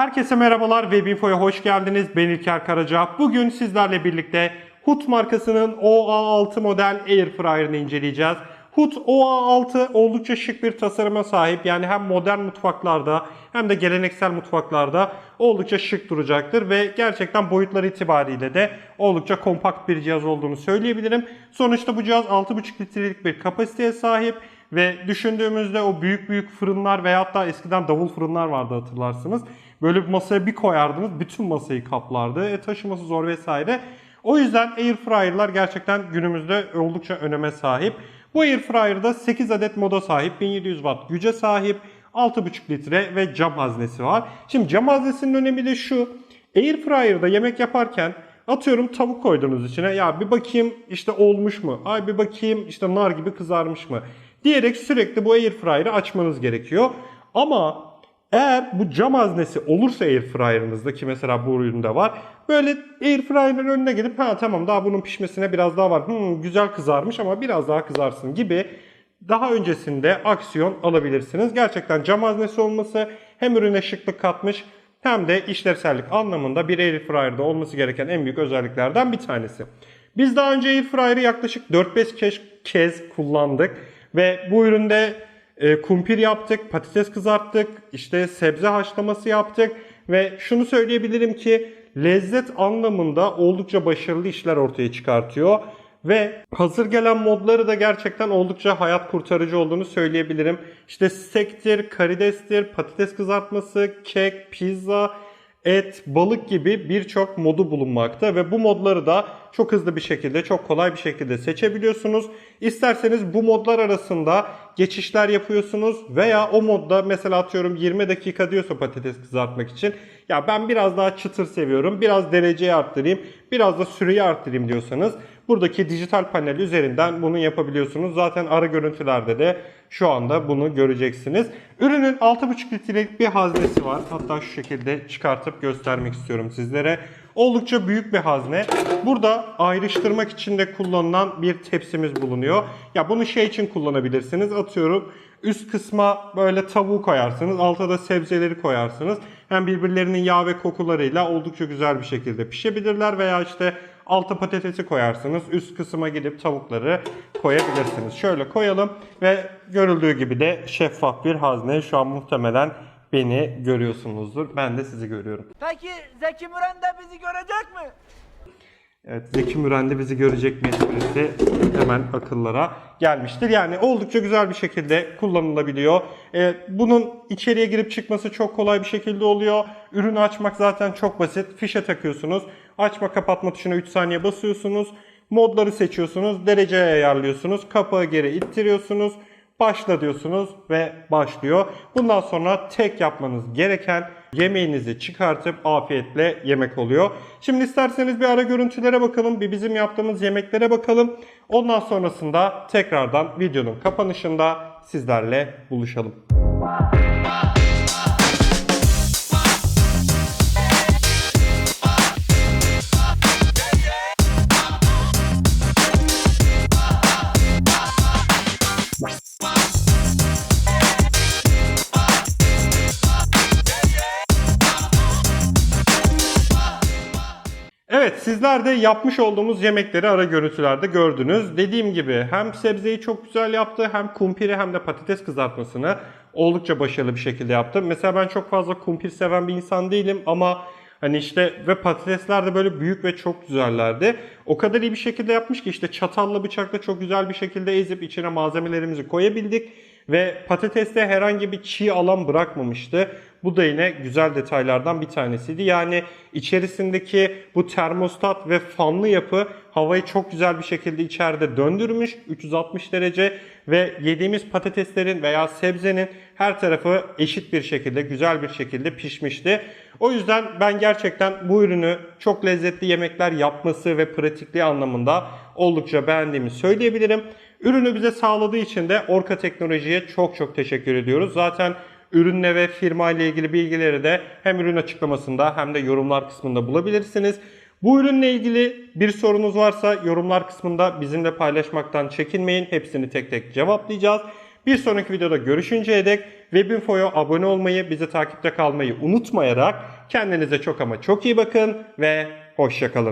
Herkese merhabalar, Webinfo'ya hoş geldiniz. Ben İlker Karaca. Bugün sizlerle birlikte Hut markasının OA6 model Airfryer'ını inceleyeceğiz. Hut OA6 oldukça şık bir tasarıma sahip. Yani hem modern mutfaklarda hem de geleneksel mutfaklarda oldukça şık duracaktır. Ve gerçekten boyutları itibariyle de oldukça kompakt bir cihaz olduğunu söyleyebilirim. Sonuçta bu cihaz 6,5 litrelik bir kapasiteye sahip. Ve düşündüğümüzde o büyük büyük fırınlar veyahut da eskiden davul fırınlar vardı hatırlarsınız. Böyle bir masaya bir koyardınız bütün masayı kaplardı. E, taşıması zor vesaire. O yüzden Airfryer'lar gerçekten günümüzde oldukça öneme sahip. Bu Airfryer'da 8 adet moda sahip, 1700 watt güce sahip, 6,5 litre ve cam haznesi var. Şimdi cam haznesinin önemi de şu. Airfryer'da yemek yaparken atıyorum tavuk koydunuz içine. Ya bir bakayım işte olmuş mu? Ay bir bakayım işte nar gibi kızarmış mı? Diyerek sürekli bu Airfryer'ı açmanız gerekiyor. Ama eğer bu cam haznesi olursa airfryer'ınızda ki mesela bu üründe var. Böyle airfryer'ın önüne gidip ha tamam daha bunun pişmesine biraz daha var. Hmm, güzel kızarmış ama biraz daha kızarsın gibi daha öncesinde aksiyon alabilirsiniz. Gerçekten cam haznesi olması hem ürüne şıklık katmış hem de işlevsellik anlamında bir airfryer'da olması gereken en büyük özelliklerden bir tanesi. Biz daha önce airfryer'ı yaklaşık 4-5 kez, kez kullandık ve bu üründe e, kumpir yaptık, patates kızarttık, işte sebze haşlaması yaptık ve şunu söyleyebilirim ki lezzet anlamında oldukça başarılı işler ortaya çıkartıyor. Ve hazır gelen modları da gerçekten oldukça hayat kurtarıcı olduğunu söyleyebilirim. İşte stektir, karidestir, patates kızartması, kek, pizza, et, balık gibi birçok modu bulunmakta ve bu modları da çok hızlı bir şekilde, çok kolay bir şekilde seçebiliyorsunuz. İsterseniz bu modlar arasında geçişler yapıyorsunuz veya o modda mesela atıyorum 20 dakika diyorsa patates kızartmak için ya ben biraz daha çıtır seviyorum, biraz dereceyi arttırayım, biraz da süreyi arttırayım diyorsanız buradaki dijital panel üzerinden bunu yapabiliyorsunuz. Zaten ara görüntülerde de şu anda bunu göreceksiniz. Ürünün 6,5 litrelik bir haznesi var. Hatta şu şekilde çıkartıp göstermek istiyorum sizlere. Oldukça büyük bir hazne. Burada ayrıştırmak için de kullanılan bir tepsimiz bulunuyor. Ya bunu şey için kullanabilirsiniz. Atıyorum üst kısma böyle tavuğu koyarsınız. Alta da sebzeleri koyarsınız. Hem birbirlerinin yağ ve kokularıyla oldukça güzel bir şekilde pişebilirler. Veya işte alta patatesi koyarsınız. Üst kısma gidip tavukları koyabilirsiniz. Şöyle koyalım ve görüldüğü gibi de şeffaf bir hazne. Şu an muhtemelen beni görüyorsunuzdur. Ben de sizi görüyorum. Peki Zeki Müren de bizi görecek mi? Evet Zeki Müren de bizi görecek mi esprisi hemen akıllara gelmiştir. Yani oldukça güzel bir şekilde kullanılabiliyor. Ee, bunun içeriye girip çıkması çok kolay bir şekilde oluyor. Ürünü açmak zaten çok basit. Fişe takıyorsunuz. Açma kapatma tuşuna 3 saniye basıyorsunuz. Modları seçiyorsunuz. Dereceye ayarlıyorsunuz. Kapağı geri ittiriyorsunuz. Başla diyorsunuz ve başlıyor. Bundan sonra tek yapmanız gereken yemeğinizi çıkartıp afiyetle yemek oluyor. Şimdi isterseniz bir ara görüntülere bakalım. Bir bizim yaptığımız yemeklere bakalım. Ondan sonrasında tekrardan videonun kapanışında sizlerle buluşalım. Evet sizler de yapmış olduğumuz yemekleri ara görüntülerde gördünüz. Dediğim gibi hem sebzeyi çok güzel yaptı hem kumpiri hem de patates kızartmasını oldukça başarılı bir şekilde yaptı. Mesela ben çok fazla kumpir seven bir insan değilim ama hani işte ve patatesler de böyle büyük ve çok güzellerdi. O kadar iyi bir şekilde yapmış ki işte çatalla bıçakla çok güzel bir şekilde ezip içine malzemelerimizi koyabildik. Ve patateste herhangi bir çiğ alan bırakmamıştı. Bu da yine güzel detaylardan bir tanesiydi. Yani içerisindeki bu termostat ve fanlı yapı havayı çok güzel bir şekilde içeride döndürmüş 360 derece ve yediğimiz patateslerin veya sebzenin her tarafı eşit bir şekilde güzel bir şekilde pişmişti. O yüzden ben gerçekten bu ürünü çok lezzetli yemekler yapması ve pratikliği anlamında oldukça beğendiğimi söyleyebilirim. Ürünü bize sağladığı için de Orka Teknoloji'ye çok çok teşekkür ediyoruz. Zaten ürünle ve firma ile ilgili bilgileri de hem ürün açıklamasında hem de yorumlar kısmında bulabilirsiniz. Bu ürünle ilgili bir sorunuz varsa yorumlar kısmında bizimle paylaşmaktan çekinmeyin. Hepsini tek tek cevaplayacağız. Bir sonraki videoda görüşünceye dek Webinfo'ya abone olmayı, bizi takipte kalmayı unutmayarak kendinize çok ama çok iyi bakın ve hoşçakalın.